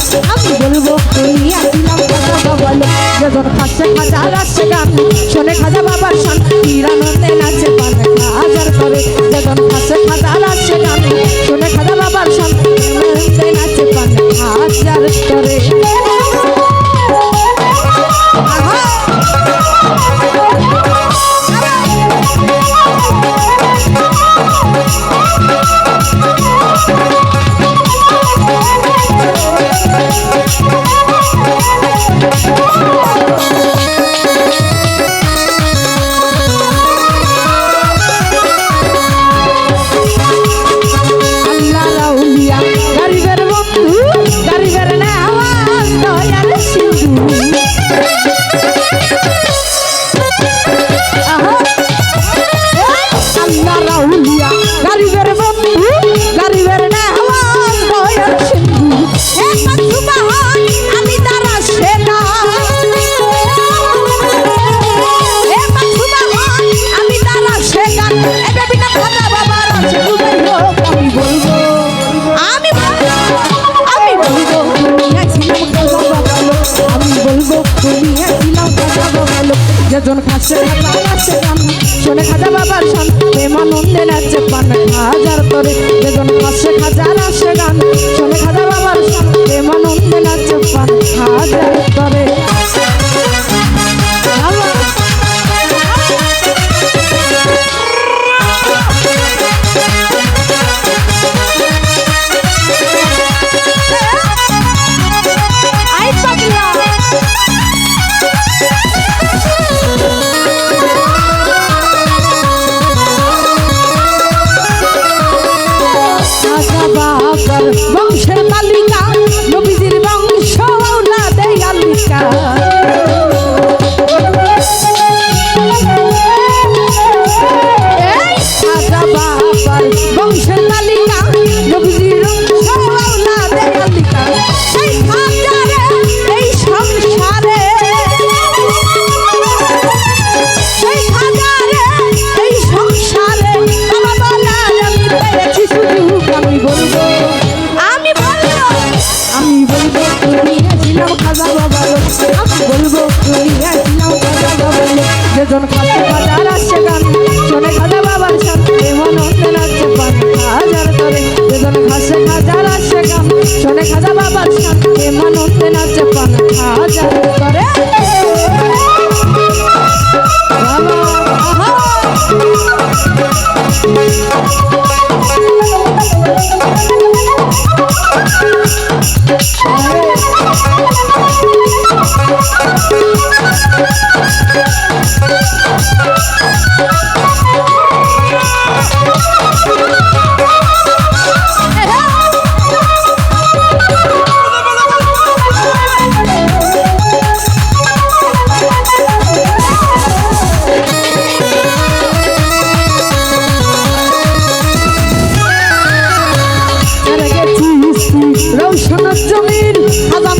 আমি বলব তুমি জন খাচ্ছে শুনে খাজা বাবার সান এমন উন্দে নাচছে পান হাজার করে যেজন খাচ্ছে খাজার আসে গান, শুনে খাজা বাবার সান এমন উন্দে নাচছে পান হাজার তরে। একজন খাচ্ছে বাজার আসছে গান। শোনে খাজা বাবার সাথে মন হতে নাচছে পান। হাজার করে হাজার রৌশন জমির হাজার